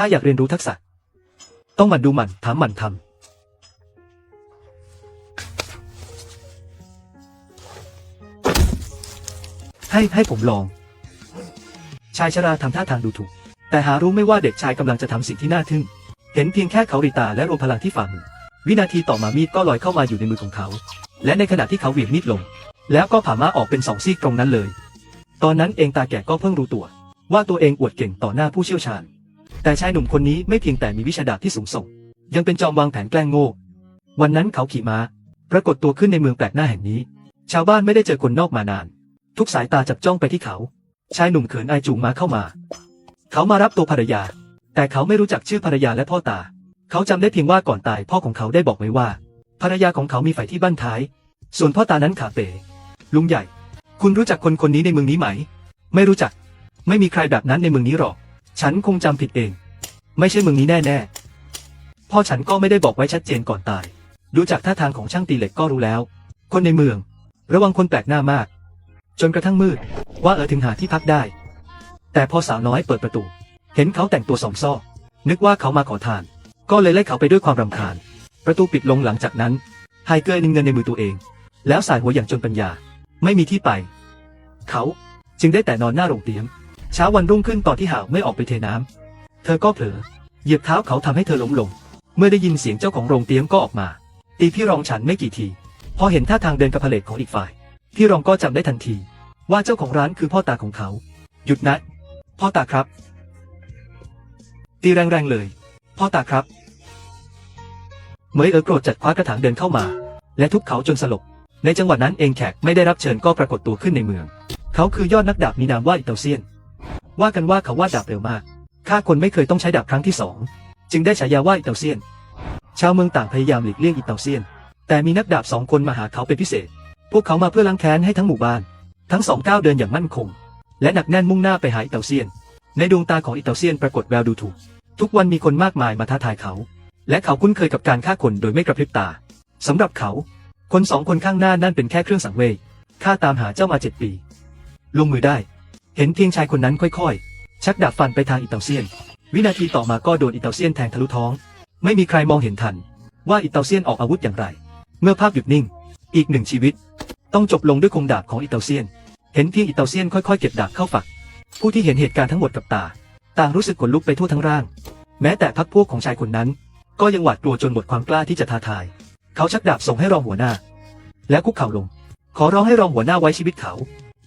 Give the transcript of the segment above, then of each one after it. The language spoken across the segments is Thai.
ถ้าอยากเรียนรู้ทักษะ ต้องหมั่นดูหมั่นถามหมั่นทำให้ให้ผมลอง ชายชราทำท่าทางดูถูก แต่หารู้ไม่ว่าเด็กชายกำลังจะทำสิ่งที่น่าทึ่ง เห็นเพียงแค่เขาริตาและรวมพลังที่ฝ่ามือ วินาทีต่อมามีดก็ลอยเข้ามาอยู่ในมือของเขา และในขณะที่เขาเหวี่ยงมีดลง แล้วก็ผ่าม้าออกเป็นสองซีกตรงนั้นเลย ตอนนั้นเองตาแก่ก็เพิ่งรู้ตัว ว่าตัวเองอวดเก่งต่อหน้าผู้เชี่ยวชาญ แต่ชายหนุ่มคนนี้ไม่เพียงแต่มีวิชาดาบที่สูงส่ง ยังเป็นจอมวางแผนแกล้งโง่ วันนั้นเขาขี่ม้า ปรากฏตัวขึ้นในเมืองแปลกหน้าแห่งนี้ ชาวบ้านไม่ได้เจอคนนอกมานาน ทุกสายตาจับจ้องไปที่เขา ชายหนุ่มเขินอายจูงม้าเข้ามา เขามารับตัวภรรยา แต่เขาไม่รู้จักชื่อภรรยาและพ่อตา เขาจำได้เพียงว่าก่อนตายพ่อของเขาได้บอกไว้ว่า ภรรยาของเขามีฝ่ายที่บ้านท้าย ส่วนพ่อตานั้นขาเป๋ลุงใหญ่ คุณรู้จักคนคนนี้ในเมืองนี้ไหม ไม่รู้จัก ไม่มีใครแบบนั้นในเมืองนี้หรอก ฉันคงจำผิดเอง ไม่ใช่มืองนี้แน่ๆพ่อฉันก็ไม่ได้บอกไว้ชัดเจนก่อนตาย ดูจากท่าทางของช่างตีเหล็กก็รู้แล้ว คนในเมือง ระวังคนแปลกหน้ามาก จนกระทั่งมืด ว่าเออถึงหาที่พักได้ แต่พอสาวน้อยเปิดประตู เห็นเขาแต่งตัวสองซ้อนึกว่าเขามาขอทาน ก็เลยไล่เขาไปด้วยความรำคาญ ประตูปิดลงหลังจากนั้นไฮเกอร์นิ่งเงินในมือตัวเอง แล้วสายหัวอย่างจนปัญญา ไม่มีที่ไป เขาจึงได้แต่นอนหน้าโรงเตียง เช้าวันรุ่งขึ้นตอนที่หาวไม่ออกไปเทน้ำเธอก็เผลอเหยียบเท้าเขาทำให้เธอล้มลง เมื่อได้ยินเสียงเจ้าของโรงเตียงก็ออกมา ตีพี่รองฉันไม่กี่ที พอเห็นท่าทางเดินกระเพลกของอีกฝ่าย พี่รองก็จำได้ทันที ว่าเจ้าของร้านคือพ่อตาของเขา หยุดนะพ่อตาครับ ตีแรงๆเลย พ่อตาครับเมยเอ๋อโกรธจัดคว้ากระถางเดินเข้ามา และทุบเขาจนสลบ ในจังหวะนั้นเองแขกไม่ได้รับเชิญก็ปรากฏตัวขึ้นในเมือง เขาคือยอดนักดาบมีนามว่าอิตาเซียน ว่ากันว่าเขาวาดดาบเร็วมากข้าคนไม่เคยต้องใช้ดาบครั้งที่สองจึงได้ฉายาว่าอิตาเซียน ชาวเมืองต่างพยายามหลีกเลี่ยงอิตาเซียน แต่มีนักดาบสองคนมาหาเขาเป็นพิเศษ พวกเขามาเพื่อล้างแค้นให้ทั้งหมู่บ้าน ทั้งสองก้าวเดินอย่างมั่นคง และหนักแน่นมุ่งหน้าไปหาอิตาเซียน ในดวงตาของอิตาเซียนปรากฏแววดูถูก ทุกวันมีคนมากมายมาท้าทายเขา และเขาคุ้นเคยกับการฆ่าคนโดยไม่กระพริบตาสำหรับเขา คนสองคนข้างหน้านั่นเป็นแค่เครื่องสังเวยข้าตามหาเจ้ามาเจ็ดปี ลงมือได้ เห็นเพียงชายคนนั้นค่อยๆ ชักดาบฟันไปทางอิตาเซียน วินาทีต่อมาก็โดนอิตาเซียนแทงทะลุท้อง ไม่มีใครมองเห็นทัน ว่าอิตาเซียนออกอาวุธอย่างไร เมื่อภาพหยุดนิ่ง อีกหนึ่งชีวิต ต้องจบลงด้วยคมดาบของอิตาเซียน เห็นเพียงอิตาเซียนค่อยๆ เก็บดาบเข้าฝัก ผู้ที่เห็นเหตุการณ์ทั้งหมดกับตา ต่างรู้สึกขนลุกไปทั่วทั้งร่าง แม้แต่พักพวกของชายคนนั้น ก็ยังหวาดกลัวจนหมดความกล้าที่จะท้าทาย เขาชักดาบส่งให้รองหัวหน้า แล้วคุกเข่าลง ขอร้องให้รองหัวหน้าไว้ชีวิตเขา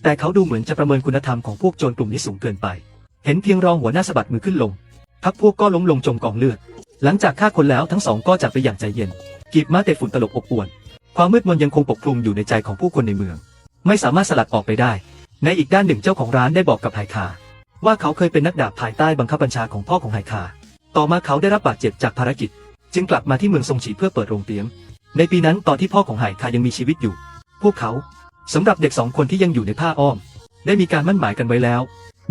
แต่เขาดูเหมือนจะประเมินคุณธรรมของพวกโจรกลุ่มนี้สูงเกินไป เห็นเพียงรองหัวหน้าสะบัดมือขึ้นลง พักพวกก็ล้มลงจมกองเลือด หลังจากฆ่าคนแล้วทั้งสองก็จากไปอย่างใจเย็น กีบม้าเตะฝุ่นตลบอบอวน ความมืดมนยังคงปกคลุมอยู่ในใจของผู้คนในเมือง ไม่สามารถสลัดออกไปได้ ในอีกด้านหนึ่งเจ้าของร้านได้บอกกับไหคา ว่าเขาเคยเป็นนักดาบภายใต้บังคับบัญชาของพ่อของไหคา ต่อมาเขาได้รับบาดเจ็บจากภารกิจ จึงกลับมาที่เมืองซงฉีเพื่อเปิดโรงเตียงในปีนั้นตอนที่พ่อของไหคายังมีชีวิตอยู่ พวกเขา สำหรับเด็กสองคนที่ยังอยู่ในผ้าอ้อม ได้มีการมั่นหมายกันไว้แล้ว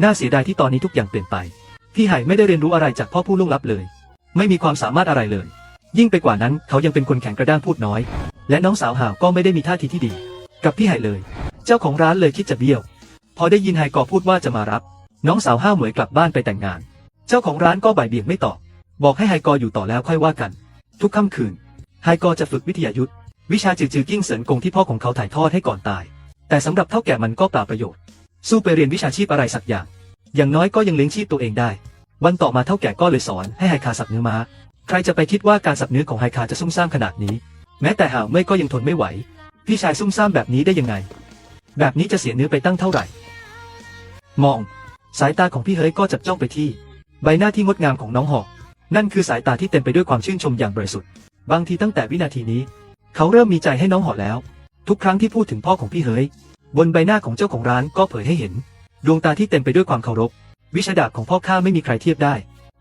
น่าเสียดายที่ตอนนี้ทุกอย่างเปลี่ยนไป พี่ไห่ไม่ได้เรียนรู้อะไรจากพ่อผู้ล่วงลับเลย ไม่มีความสามารถอะไรเลย ยิ่งไปกว่านั้นเขายังเป็นคนแข็งกระด้างพูดน้อย และน้องสาวห่าวก็ไม่ได้มีท่าทีที่ดี กับพี่ไห่เลย เจ้าของร้านเลยคิดจะเบี้ยว พอได้ยินไห่กอพูดว่าจะมารับ น้องสาวห้าวเหมยกลับบ้านไปแต่งงาน เจ้าของร้านก็บ่ายเบี่ยงไม่ตอบบอกให้ไฮกออยู่ต่อแล้วค่อยว่ากัน ทุกค่ำคืนไฮกอจะฝึกวิทยายุทธ วิชาจือจือกิ้งเสินกงที่พ่อของเขาถ่ายทอดให้ก่อนตาย แต่สำหรับเท่าแก่มันก็เปล่าประโยชน์ สู้ไปเรียนวิชาชีพอะไรสักอย่าง อย่างน้อยก็ยังเลี้ยงชีพตัวเองได้ วันต่อมาเท่าแก่ก็เลยสอนให้ไฮคาสับเนื้อม้า ใครจะไปคิดว่าการสับเนื้อของไฮคาจะซุ่มซ่ามขนาดนี้ แม้แต่หาวเมื่อก็ยังทนไม่ไหว พี่ชายซุ่มซ่ามแบบนี้ได้ยังไง แบบนี้จะเสียเนื้อไปตั้งเท่าไหร่ มอง สายตาของพี่เฮ้ยก็จับจ้องไปที่ ใบหน้าที่งดงามของน้องหอก นั่นคือสายตาที่เต็มไปด้วยความชื่นชมอย่างบริสุทธิ์ บางทีตั้งแต่วินาทีนี้ เขาเริ่มมีใจให้น้องหอแล้ว ทุกครั้งที่พูดถึงพ่อของพี่เฮ้ยบนใบหน้าของเจ้าของร้านก็เผยให้เห็น ดวงตาที่เต็มไปด้วยความเคารพ วิชาดาบของพ่อข้าไม่มีใครเทียบได้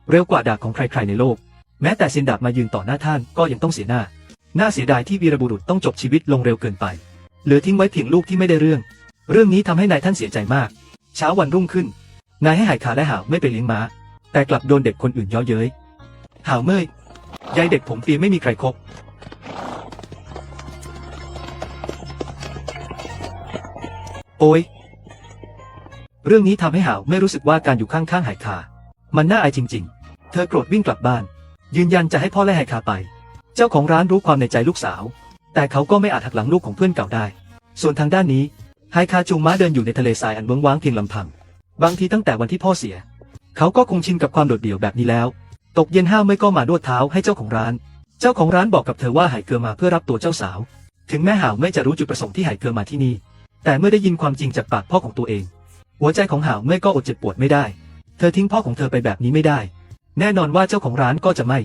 เร็วกว่าดาบของใครๆในโลก แม้แต่เซนดาบมายืนต่อหน้าท่านก็ยังต้องเสียหน้า น่าเสียดายที่วีรบุรุษต้องจบชีวิตลงเร็วเกินไป เหลือทิ้งไว้เพียงลูกที่ไม่ได้เรื่อง เรื่องนี้ทำให้นายท่านเสียใจมาก เช้าวันรุ่งขึ้น นายให้หายขาและหาวไม่ไปเลี้ยงม้า แต่กลับโดนเด็กคนอื่นย้อเย้ยหาวเมยยายเด็กผมเปียไม่มีใครคบ โอ้ย เรื่องนี้ทำให้หาวไม่รู้สึกว่าการอยู่ข้างๆหายขามันน่าอายจริง ๆ เธอโกรธวิ่งกลับบ้าน ยืนยันจะให้พ่อและไฮคาไป เจ้าของร้านรู้ความในใจลูกสาว แต่เขาก็ไม่อาจหักหลังลูกของเพื่อนเก่าได้ ส่วนทางด้านนี้ไฮคาจูงม้าเดินอยู่ในทะเลทรายอันเวิ้งว้างเพียงลำพัง บางทีตั้งแต่วันที่พ่อเสีย เขาก็คงชินกับความโดดเดี่ยวแบบนี้แล้ว ตกเย็นห้าวไม่ก็มานวดเท้าให้เจ้าของร้าน เจ้าของร้านบอกกับเธอว่าไหเกลือมาเพื่อรับตัวเจ้าสาว ถึงแม่หาวไม่จะรู้จุดประสงค์ที่ไหเกลือมาที่นี่ แต่เมื่อได้ยินความจริงจากปากพ่อของตัวเอง หัวใจของห่าวไม่ก็อดเจ็บปวดไม่ได้ เธอทิ้งพ่อของเธอไปแบบนี้ไม่ได้ แน่นอนว่าเจ้าของร้านก็จะไม่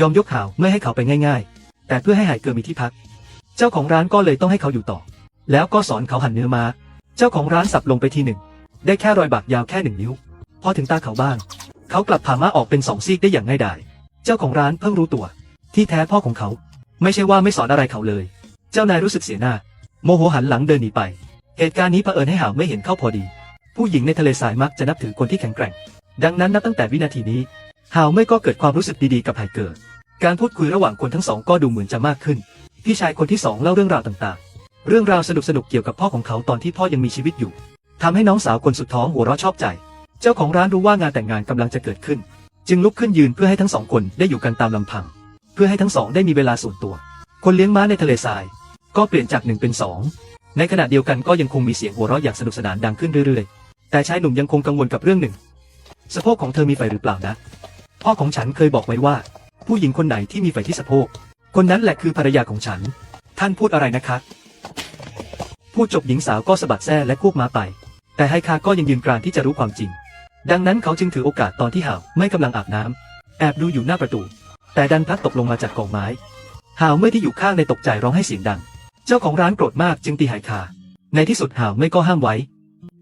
ยอมยกห่าวไม่ให้เขาไปง่าย ๆ แต่เพื่อให้ไหเกลือมีที่พัก เจ้าของร้านก็เลยต้องให้เขาอยู่ต่อ แล้วก็สอนเขาหั่นเนื้อม้า เจ้าของร้านสับลงไปทีหนึ่ง ได้แค่รอยบากยาวแค่หนึ่งนิ้ว พอถึงตาเขาบ้าง เขากลับผ่าม้าออกเป็นสองซีกได้อย่างง่ายดาย เจ้าของร้านเพิ่งรู้ตัว ที่แท้พ่อของเขา ไม่ใช่ว่าไม่สอนอะไรเขาเลย เจ้านายรู้สึกเสียหน้า โมโหหันหลังเดินหนีไป เหตุการณ์นี้เผอิญให้หาวไม่เห็นเข้าพอดี ผู้หญิงในทะเลทรายมักจะนับถือคนที่แข็งแกร่ง ดังนั้นนับตั้งแต่วินาทีนี้หาวไม่ก็เกิดความรู้สึกดีๆกับไฮเกิด การพูดคุยระหว่างคนทั้งสองก็ดูเหมือนจะมากขึ้น พี่ชายคนที่สองเล่าเรื่องราวต่างๆ เรื่องราวสนุกๆเกี่ยวกับพ่อของเขาตอนที่พ่อยังมีชีวิตอยู่ทำให้น้องสาวคนสุดท้องหัวเราะชอบใจ เจ้าของร้านรู้ว่างานแต่งงานกำลังจะเกิดขึ้น จึงลุกขึ้นยืนเพื่อให้ทั้งสองคนได้อยู่กันตามลำพัง เพื่อให้ทั้งสองได้มีเวลาส่วนตัว คนเลี้ยงม้าในทะเลทราย ก็เปลี่ยนจากหนึ่งเป็นสอง ในขณะเดียวกันก็ยังคงมีเสียงหัวเราะอย่างสนุกสนานดังขึ้นเรื่อยๆ แต่ชายหนุ่มยังคงกังวลกับเรื่องหนึ่ง สะโพกของเธอมีไฟหรือเปล่านะ พ่อของฉันเคยบอกไว้ว่า ผู้หญิงคนไหนที่มีไฟที่สะโพก คนนั้นแหละคือภรรยาของฉัน ท่านพูดอะไรนะคะพูดจบหญิงสาวก็สะบัดแส้และควบมาไป แต่ไฮคาก็ยังยืนกรานที่จะรู้ความจริง ดังนั้นเขาจึงถือโอกาสตอนที่ห่าวไม่กำลังอาบน้ำแอบดูอยู่หน้าประตู แต่ดันพลัดตกลงมาจากกองไม้ห่าวไม่ที่อยู่ข้างในตกใจร้องให้เสียงดัง เจ้าของร้านโกรธมากจึงตีไฮคา ในที่สุดห่าวไม่ก็ห้ามไว้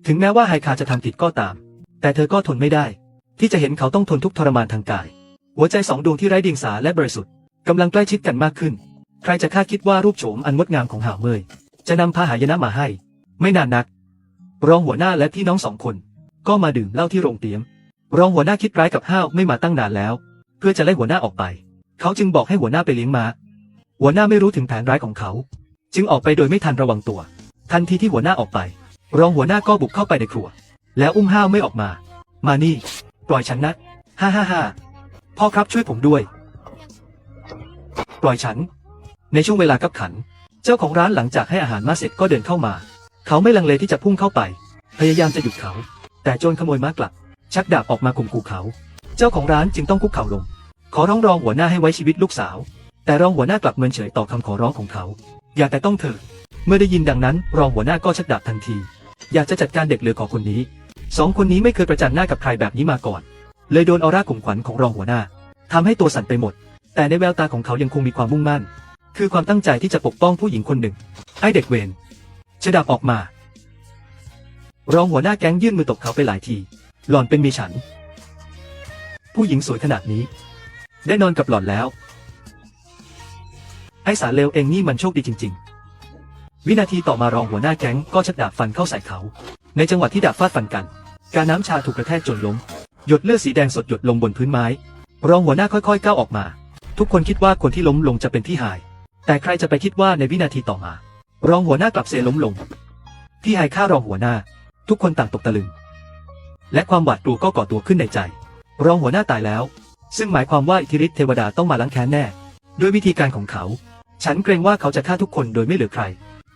ถึงแม้ว่าไฮคาจะทำผิดก็ตาม แต่เธอก็ทนไม่ได้ ที่จะเห็นเขาต้องทนทุกทรมานทางกาย หัวใจสองดวงที่ไร้เดียงสาและบริสุทธิ์กำลังใกล้ชิดกันมากขึ้น ใครจะคาดคิดว่ารูปโฉมอันงดงามของห่าวเมยจะนำพาหายนะมาให้ ไม่นานนัก รองหัวหน้าและพี่น้องสองคน ก็มาดื่มเหล้าที่โรงเตี๊ยม รองหัวหน้าคิดร้ายกับห้าวไม่มาตั้งนานแล้ว เพื่อจะไล่หัวหน้าออกไป เขาจึงบอกให้หัวหน้าไปเลี้ยงม้าหัวหน้าไม่รู้ถึงแผนร้ายของเขา จึงออกไปโดยไม่ทันระวังตัว ทันทีที่หัวหน้าออกไป รองหัวหน้าก็บุกเข้าไปในครัว แล้วอุ้มห้าวไม่ออกมา มานี่ ปล่อยฉันนะฮ่าฮ่าฮ่าพ่อครับช่วยผมด้วย ปล่อยฉัน ในช่วงเวลากับขัน เจ้าของร้านหลังจากให้อาหารมาเสร็จก็เดินเข้ามา เขาไม่ลังเลที่จะพุ่งเข้าไป พยายามจะหยุดเขา แต่โจรขโมยม้ากลับ ชักดาบออกมาข่มขู่เขา เจ้าของร้านจึงต้องคุกเข่าลง ขอร้องรองหัวหน้าให้ไว้ชีวิตลูกสาว แต่รองหัวหน้ากลับเมินเฉยต่อคำขอร้องของเขา อย่าแต่ต้องเธอเมื่อได้ยินดังนั้น รองหัวหน้าก็ชักดาบทันที อยากจะจัดการเด็กเหลือขอคนนี้สองคนนี้ไม่เคยประจันหน้ากับใครแบบนี้มาก่อน เลยโดนออร่าข่มขวัญของรองหัวหน้าทำให้ตัวสั่นไปหมด แต่ในแววตาของเขายังคงมีความมุ่งมั่น คือความตั้งใจที่จะปกป้องผู้หญิงคนหนึ่ง ไอเด็กเวนจะดับออกมา รองหัวหน้าแก๊งยื่นมือตบเขาไปหลายที หล่อนเป็นมีฉัน ผู้หญิงสวยขนาดนี้ ได้นอนกับหล่อนแล้ว ไอสารเลวเองนี่มันโชคดีจริง ๆ วินาทีต่อมารองหัวหน้าแก๊งก็ชักดาบฟันเข้าใส่เขา ในจังหวะที่ดาบฟาดฟันกัน การน้ำชาถูกกระแทกจนล้ม หยดเลือดสีแดงสดหยดลงบนพื้นไม้ รองหัวหน้าค่อยๆก้าวออกมา ทุกคนคิดว่าคนที่ล้มลงจะเป็นพี่หาย แต่ใครจะไปคิดว่าในวินาทีต่อมา รองหัวหน้ากลับเซล้มลงพี่หายฆ่ารองหัวหน้า ทุกคนต่างตกตะลึง และความหวาดกลัวก็ก่อตัวขึ้นในใจ รองหัวหน้าตายแล้วซึ่งหมายความว่าอิทธิฤทธิเทวดาต้องมาล้างแค้นแน่ ด้วยวิธีการของเขา ฉันเกรงว่าเขาจะฆ่าทุกคนโดยไม่เหลือใคร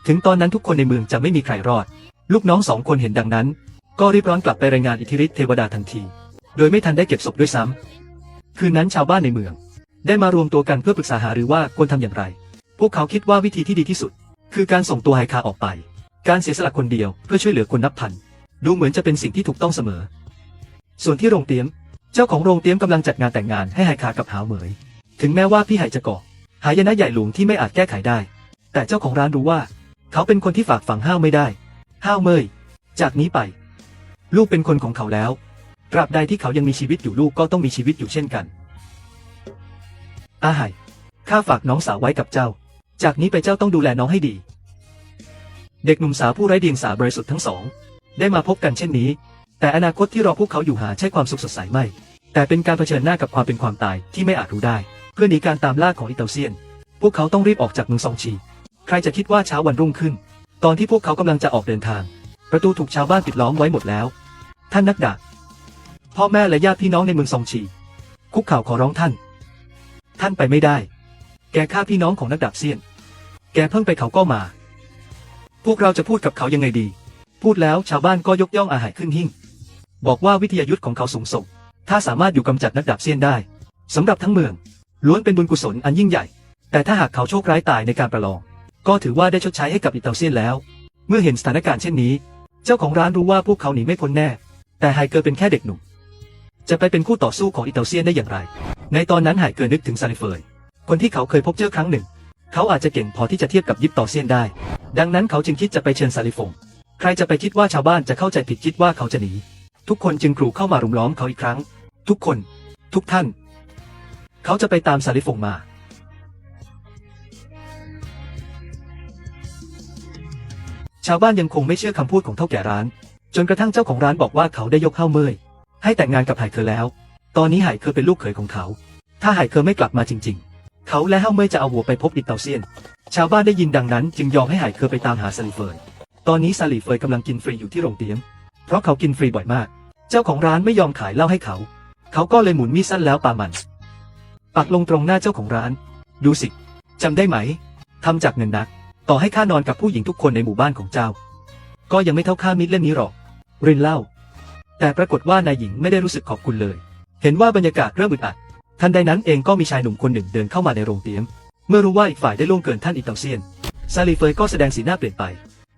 ถึงตอนนั้นทุกคนในเมืองจะไม่มีใครรอด ลูกน้องสองคนเห็นดังนั้น ก็รีบร้อนกลับไปรายงานอิทธิฤทธิเทวดาทันที โดยไม่ทันได้เก็บศพด้วยซ้ำคืนนั้นชาวบ้านในเมือง ได้มารวมตัวกันเพื่อปรึกษาหารือว่าควรทำอย่างไร พวกเขาคิดว่าวิธีที่ดีที่สุด คือการส่งตัวไฮคาออกไป การเสียสละคนเดียวเพื่อช่วยเหลือคนนับพัน ดูเหมือนจะเป็นสิ่งที่ถูกต้องเสมอ ส่วนที่โรงเตี๊ยม เจ้าของโรงเตี๊ยมกำลังจัดงานแต่งงานให้ไฮคากับหาวเหมย ถึงแม้ว่าพี่ไฮจะก่อ หายนะใหญ่หลวงที่ไม่อาจแก้ไขได้ แต่เจ้าของร้านรู้ว่า เขาเป็นคนที่ฝากฝังห้าวไม่ได้ ห้าวเมยจากนี้ไป ลูกเป็นคนของเขาแล้วตราบใดที่เขายังมีชีวิตอยู่ลูกก็ต้องมีชีวิตอยู่เช่นกันอาไห่ข้าฝากน้องสาวไว้กับเจ้า จากนี้ไปเจ้าต้องดูแลน้องให้ดี เด็กหนุ่มสาวผู้ไร้เดียงสาบริสุทธิ์ทั้งสอง ได้มาพบกันเช่นนี้ แต่อนาคตที่รอพวกเขาอยู่หาใช่ความสุขสดใสไม่ แต่เป็นการเผชิญหน้ากับความเป็นความตายที่ไม่อาจรู้ได้ เพื่อหนีการตามล่าของอิตาเซียน พวกเขาต้องรีบออกจากเมืองซองชี ใครจะคิดว่าเช้าวันรุ่งขึ้น ตอนที่พวกเขากำลังจะออกเดินทาง ประตูถูกชาวบ้านปิดล้อมไว้หมดแล้ว ท่านนักดาบพ่อแม่และญาติพี่น้องในเมืองซองชี คุกเข่าขอร้องท่าน ท่านไปไม่ได้ แกฆ่าพี่น้องของนักดาบเซียน แกเพิ่งไปเขาก็มา พวกเราจะพูดกับเขายังไงดี พูดแล้วชาวบ้านก็ยกย่องอาหารขึ้นหิ่ง บอกว่าวิทยายุทธของเขาสูงส่ง ถ้าสามารถอยู่กำจัดนักดาบเซียนได้สำหรับทั้งเมือง ล้วนเป็นบุญกุศลอันยิ่งใหญ่ แต่ถ้าหากเขาโชคร้ายตายในการประลอง ก็ถือว่าได้ชดใช้ให้กับอิตาเซียนแล้ว เมื่อเห็นสถานการณ์เช่นนี้ เจ้าของร้านรู้ว่าพวกเขาหนีไม่พ้นแน่ แต่ไฮเกอร์เป็นแค่เด็กหนุ่ม จะไปเป็นคู่ต่อสู้ของอิตาเซียนได้อย่างไร ในตอนนั้นไฮเกอร์นึกถึงซาลิเฟยคนที่เขาเคยพบเจอครั้งหนึ่ง เขาอาจจะเก่งพอที่จะเทียบกับยิปต่อเซียนได้ ดังนั้นเขาจึงคิดจะไปเชิญซาลิฟง ใครจะไปคิดว่าชาวบ้านจะเข้าใจผิดคิดว่าเขาจะหนี ทุกคนจึงกรูเข้ามารุมล้อมเขาอีกครั้ง ทุกคน ทุกท่าน เขาจะไปตามซาลิฟงมา ชาวบ้านยังคงไม่เชื่อคำพูดของเท่าแก่ร้าน จนกระทั่งเจ้าของร้านบอกว่าเขาได้ยกเข้าเมยให้แต่งงานกับไห่เคอแล้ว ตอนนี้ไห่เคอเป็นลูกเขยของเขา ถ้าไห่เคอไม่กลับมาจริง ๆ เขาและเฮาเมยจะเอาวัวไปพบอิตเตาเซียน ชาวบ้านได้ยินดังนั้นจึงยอมให้ไห่เคอไปตามหาซาลีเฟยตอนนี้ซาลีเฟยกำลังกินฟรีอยู่ที่โรงเตี๊ยม เพราะเขากินฟรีบ่อยมาก เจ้าของร้านไม่ยอมขายเหล้าให้เขา เขาก็เลยหมุนมีดสั้นแล้วปามัน ปักลงตรงหน้าเจ้าของร้าน ดูสิจำได้ไหมทำจากเงินนัก ต่อให้ข้านอนกับผู้หญิงทุกคนในหมู่บ้านของเจ้า ก็ยังไม่เท่าค่ามิดเล่มนี้หรอกรินเล่า แต่ปรากฏว่านายหญิงไม่ได้รู้สึกขอบคุณเลย เห็นว่าบรรยากาศเริ่มอึดอัดทันใดนั้นเองก็มีชายหนุ่มคนหนึ่งเดินเข้ามาในโรงเตี๊ยม เมื่อรู้ว่าอีกฝ่ายได้ล่วงเกินท่านอิตาเซียน ซาลีเฟยก็แสดงสีหน้าเปลี่ยนไป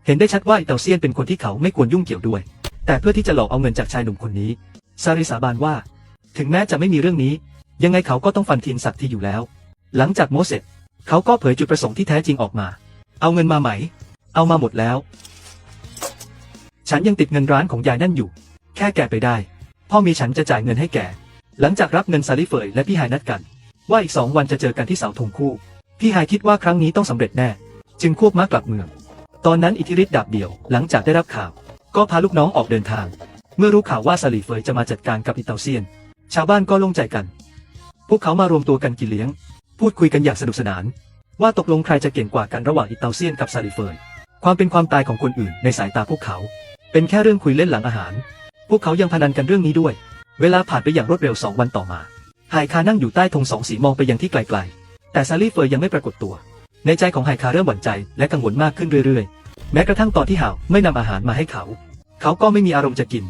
เห็นได้ชัดว่าอิตาเซียนเป็นคนที่เขาไม่ควรยุ่งเกี่ยวด้วย แต่เพื่อที่จะหลอกเอาเงินจากชายหนุ่มคนนี้ ซาริสาบานว่า ถึงแม้จะไม่มีเรื่องนี้ ยังไงเขาก็ต้องฟันทีนสักทีอยู่แล้ว หลังจากโมเสสเขาก็เผยจุดประสงค์ที่แท้จริงออกมา เอาเงินมาไหม เอามาหมดแล้ว ฉันยังติดเงินร้านของยายนั่นอยู่ แค่แกไปได้ พ่อมีฉันจะจ่ายเงินให้แก หลังจากรับเงินซาลิเฟยและพี่ไฮนัดกัน ว่าอีกสองวันจะเจอกันที่เสาธงคู่ พี่ไฮคิดว่าครั้งนี้ต้องสำเร็จแน่ จึงควบม้ากลับเมือง ตอนนั้นอิทธิฤทธิ์ดาบเดี่ยว หลังจากได้รับข่าว ก็พาลูกน้องออกเดินทาง เมื่อรู้ข่าวว่าซาลิเฟยจะมาจัดการกับอิตาเซียน ชาวบ้านก็โล่งใจกัน พวกเขามารวมตัวกันกินเลี้ยง พูดคุยกันอย่างสนุกสนาน ว่าตกลงใครจะเก่งกว่ากันระหว่างอิตาเซียนกับซาลิเฟยความเป็นความตายของคนอื่นในสายตาพวกเขา เป็นแค่เรื่องคุยเล่นหลังอาหาร พวกเขายังพนันกันเรื่องนี้ด้วย เวลาผ่านไปอย่างรวดเร็วสองวันต่อมาไฮคานั่งอยู่ใต้ธงสองสีมองไปยังที่ไกลๆ แต่ซาลีเฟยยังไม่ปรากฏตัว ในใจของไฮคาเริ่มหวั่นใจและกังวลมากขึ้นเรื่อยๆ แม้กระทั่งตอนที่ห่าวไม่นำอาหารมาให้เขา เขาก็ไม่มีอารมณ์จะกิน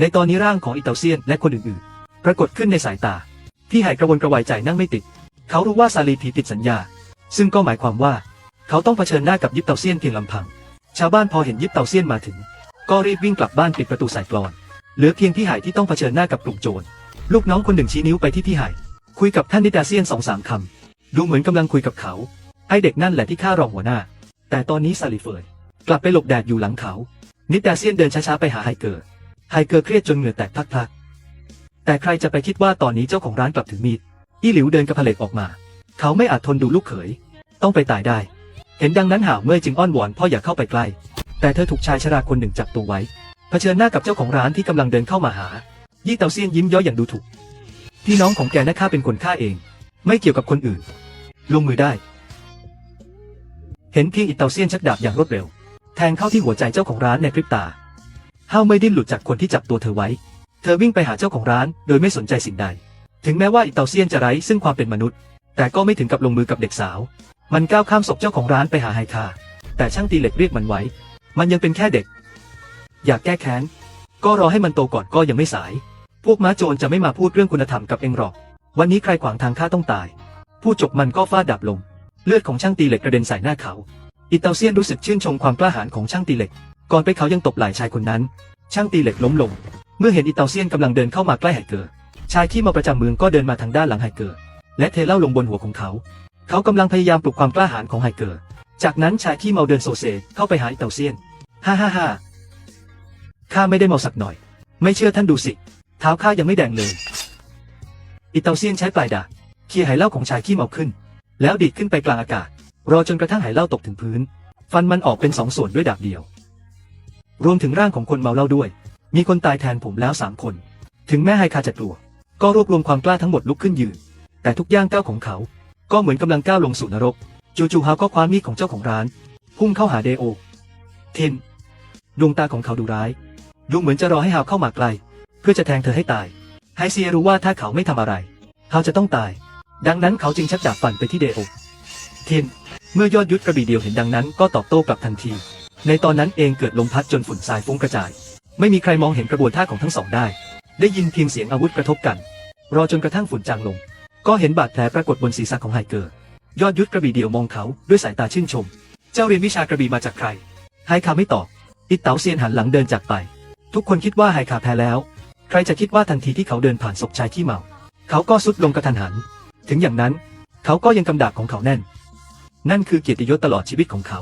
ในตอนนี้ร่างของอิตาเซียนและคนอื่นๆ ปรากฏขึ้นในสายตา ที่ไฮกระวนกระวายใจนั่งไม่ติด เขารู้ว่าซาลีผีติดสัญญา ซึ่งก็หมายความว่า เขาต้องเผชิญหน้ากับยิปเตาเซียนเพียงลำพัง ชาวบ้านพอเห็นยิปเตาเซียนมาถึง ก็รีบวิ่งกลับบ้านปิดประตูใส่กลอน เหลือเพียงพี่ไหที่ต้องเผชิญหน้ากับกลุ่มโจร ลูกน้องคนหนึ่งชี้นิ้วไปที่พี่ไหคุยกับท่านนิดาเซียนสองสามคำดูเหมือนกำลังคุยกับเขา ไอเด็กนั่นแหละที่ฆ่ารองหัวหน้า แต่ตอนนี้ซาลิเฟยกลับไปหลบแดดอยู่หลังเขา นิดาเซียนเดินช้าๆไปหาไฮเกอร์ ไฮเกอร์เครียดจนเหงื่อแตกพักๆ แต่ใครจะไปคิดว่าตอนนี้เจ้าของร้านกลับถึงมีดอี้หลิวเดินกระเพลกออกมา เขาไม่อาจทนดูลูกเขย ต้องไปตายได้ เห็นดังนั้นห่าวเมื่อจึงอ้อนวอนพ่ออย่าเข้าไปใกล้ แต่เธอถูกชายชราคนหนึ่งจับตัวไว้ เผชิญหน้ากับเจ้าของร้านที่กำลังเดินเข้ามาหา ยี่เตาเซียนยิ้มย้อยอย่างดูถูก พี่น้องของแกนะข้าเป็นคนฆ่าเอง ไม่เกี่ยวกับคนอื่น ลงมือได้ เห็นเพียงอิเตาเซียนชักดาบอย่างรวดเร็ว แทงเข้าที่หัวใจเจ้าของร้านในพริบตาห้าวไม่ดิ้นหลุดจากคนที่จับตัวเธอไว้ เธอวิ่งไปหาเจ้าของร้าน โดยไม่สนใจสิ่งใด ถึงแม้ว่าอิตาเซียนจะไร้ซึ่งความเป็นมนุษย์ แต่ก็ไม่ถึงกับลงมือกับเด็กสาว มันก้าวข้ามศพเจ้าของร้านไปหาไฮคา แต่ช่างตีเหล็กเรียกมันไว้ มันยังเป็นแค่เด็ก อยากแก้แค้น ก็รอให้มันโตก่อนก็ยังไม่สาย พวกม้าโจรจะไม่มาพูดเรื่องคุณธรรมกับเองหรอก วันนี้ใครขวางทางข้าต้องตายพูดจบมันก็ฟาดดาบลง เลือดของช่างตีเหล็กกระเด็นใส่หน้าเขา อิตาเซียนรู้สึกชื่นชมความกล้าหาญของช่างตีเหล็ก ก่อนไปเขายังตบไหล่ชายคนนั้น ช่างตีเหล็กล้มลง เมื่อเห็นอิตาเซียนกำลังเดินเข้ามาใกล้ไฮเกอร์ชายที่มาประจำเมืองก็เดินมาทางด้านหลังไฮเกอร์และเทเล้าลงบนหัวของเขา เขากำลังพยายามปลุกความกล้าหาญของไฮเกอร์จากนั้นชายที่เมาเดินโซเซเข้าไปหาอิตาเซียน ฮ่าฮ่าฮ่าข้าไม่ได้เมาสักหน่อย ไม่เชื่อท่านดูสิ เท้าข้ายังไม่แดงเลยอิตาเซียนใช้ปลายดาบเคลียร์ไหเหล้าของชายขี้เมาขึ้น แล้วดีดขึ้นไปกลางอากาศ รอจนกระทั่งไหเหล้าตกถึงพื้น ฟันมันออกเป็นสองส่วนด้วยดาบเดียว รวมถึงร่างของคนเมาเหล้าด้วย มีคนตายแทนผมแล้วสามคน ถึงแม้ไฮคาจะกลัว ก็รวบรวมความกล้าทั้งหมดลุกขึ้นยืน แต่ทุกย่างก้าวของเขา ก็เหมือนกำลังก้าวลงสู่นรก จู่ๆเขาก็คว้ามีดของเจ้าของร้าน พุ่งเข้าหาเดโอ เทน ดวงตาของเขาดูร้าย ดูเหมือนจะรอให้ฮาวเข้ามาใกล เพื่อจะแทงเธอให้ตาย ไฮเซียรู้ว่าถ้าเขาไม่ทำอะไร เขาจะต้องตาย ดังนั้นเขาจึงชักดาบฟันไปที่เดโอ เทน เมื่อยอดยุทธกระบี่เดียวเห็นดังนั้น ก็ตอบโต้กลับทันที ในตอนนั้นเองเกิดลมพัดจนฝุ่นทรายฟุ้งกระจาย ไม่มีใครมองเห็นกระบวนท่าของทั้งสองได้ ได้ยินเพียงเสียงอาวุธกระทบกัน รอจนกระทั่งฝุ่นจางลง ก็เห็นบาดแผลปรากฏบนศีรษะของไฮเกอร์ ยอดยุทธกระบี่เดียวมองเขาด้วยสายตาชื่นชม เจ้าเรียนวิชากระบี่มาจากใคร ไฮคาไม่ตอบ อิตเต๋าเซียนหันหลังเดินจากไป ทุกคนคิดว่าไฮคาแพ้แล้ว ใครจะคิดว่าทันทีที่เขาเดินผ่านศพชายที่เมา เขาก็สุดลงกระทันหัน ถึงอย่างนั้น เขาก็ยังกำดาบของเขาแน่น นั่นคือเกียรติยศตลอดชีวิตของเขา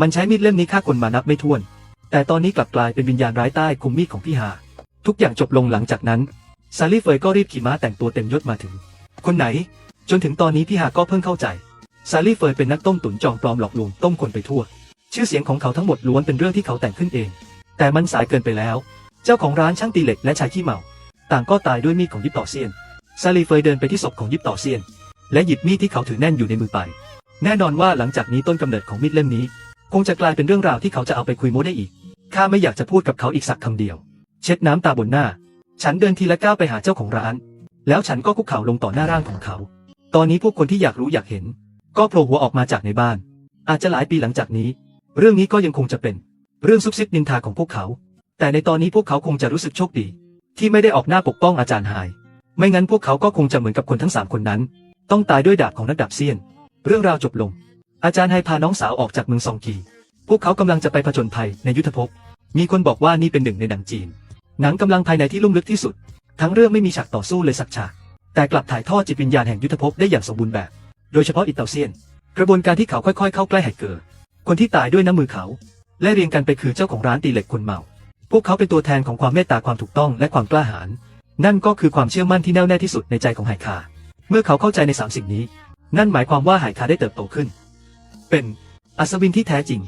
มันใช้มีดเล่มนี้ฆ่าคนมานับไม่ถ้วน แต่ตอนนี้กลับกลายเป็นวิญญาณร้ายใต้คุมมีดของพี่ฮาทุกอย่างจบลงหลังจากนั้น ซาลี่เฟยก็รีบขี่ม้าแต่งตัวเต็มยศมาถึง คนไหน จนถึงตอนนี้พี่ฮาก็เพิ่งเข้าใจ ซาลี่เฟยเป็นนักต้มตุ๋นจอมปลอมหลอกลวงต้มคนไปทั่ว ชื่อเสียงของเขาทั้งหมดล้วนเป็นเรื่องที่เขาแต่งขึ้นเอง แต่มันสายเกินไปแล้ว เจ้าของร้านช่างตีเหล็กและชายขี้เมา ต่างก็ตายด้วยมีดของยิปต่อเซียน ซาลีเฟยเดินไปที่ศพของยิปต่อเซียน และหยิบมีดที่เขาถือแน่นอยู่ในมือไป แน่นอนว่าหลังจากนี้ต้นกำเนิดของมีดเล่มนี้ คงจะกลายเป็นเรื่องราวที่เขาจะเอาไปคุยโม้ได้อีก ข้าไม่อยากจะพูดกับเขาอีกสักคำเดียว เช็ดน้ำตาบนหน้า ฉันเดินทีละก้าวไปหาเจ้าของร้าน แล้วฉันก็คุกเข่าลงต่อหน้าร่างของเขา ตอนนี้พวกคนที่อยากรู้อยากเห็น ก็โผล่หัวออกมาจากในบ้าน อาจจะหลายปีหลังจากนี้ เรื่องนี้ก็ยังคงจะเป็นเรื่องซุบซิบนินทาของพวกเขา แต่ในตอนนี้พวกเขาคงจะรู้สึกโชคดี ที่ไม่ได้ออกหน้าปกป้องอาจารย์ไฮไม่งั้นพวกเขาก็คงจะเหมือนกับคนทั้งสามคนนั้น ต้องตายด้วยดาบของนักดาบเซียน เรื่องราวจบลง อาจารย์ไฮพาน้องสาวออกจากเมืองซองกี พวกเขากำลังจะไปผจญภัยในยุทธภพ มีคนบอกว่านี่เป็นหนึ่งในหนังจีน หนังกำลังภายในที่ลุ่มลึกที่สุด ทั้งเรื่องไม่มีฉากต่อสู้เลยสักฉาก แต่กลับถ่ายทอดจิตวิญญาณแห่งยุทธภพได้อย่างสมบูรณ์แบบ โดยเฉพาะอิตาเซียน กระบวนการที่เขาค่อยๆ เข้าใกล้ไห่เกอร์ คนที่ตายด้วยน้ำมือเขา และเรียงกันไปคือเจ้าของร้านตีเหล็กคนเมา พวกเขาเป็นตัวแทนของความเมตตาความถูกต้องและความกล้าหาญ นั่นก็คือความเชื่อมั่นที่แน่วแน่ที่สุดในใจของไหคา เมื่อเขาเข้าใจในสามสิ่งนี้ นั่นหมายความว่าไหคาได้เติบโตขึ้น เป็นอัศวินที่แท้จริง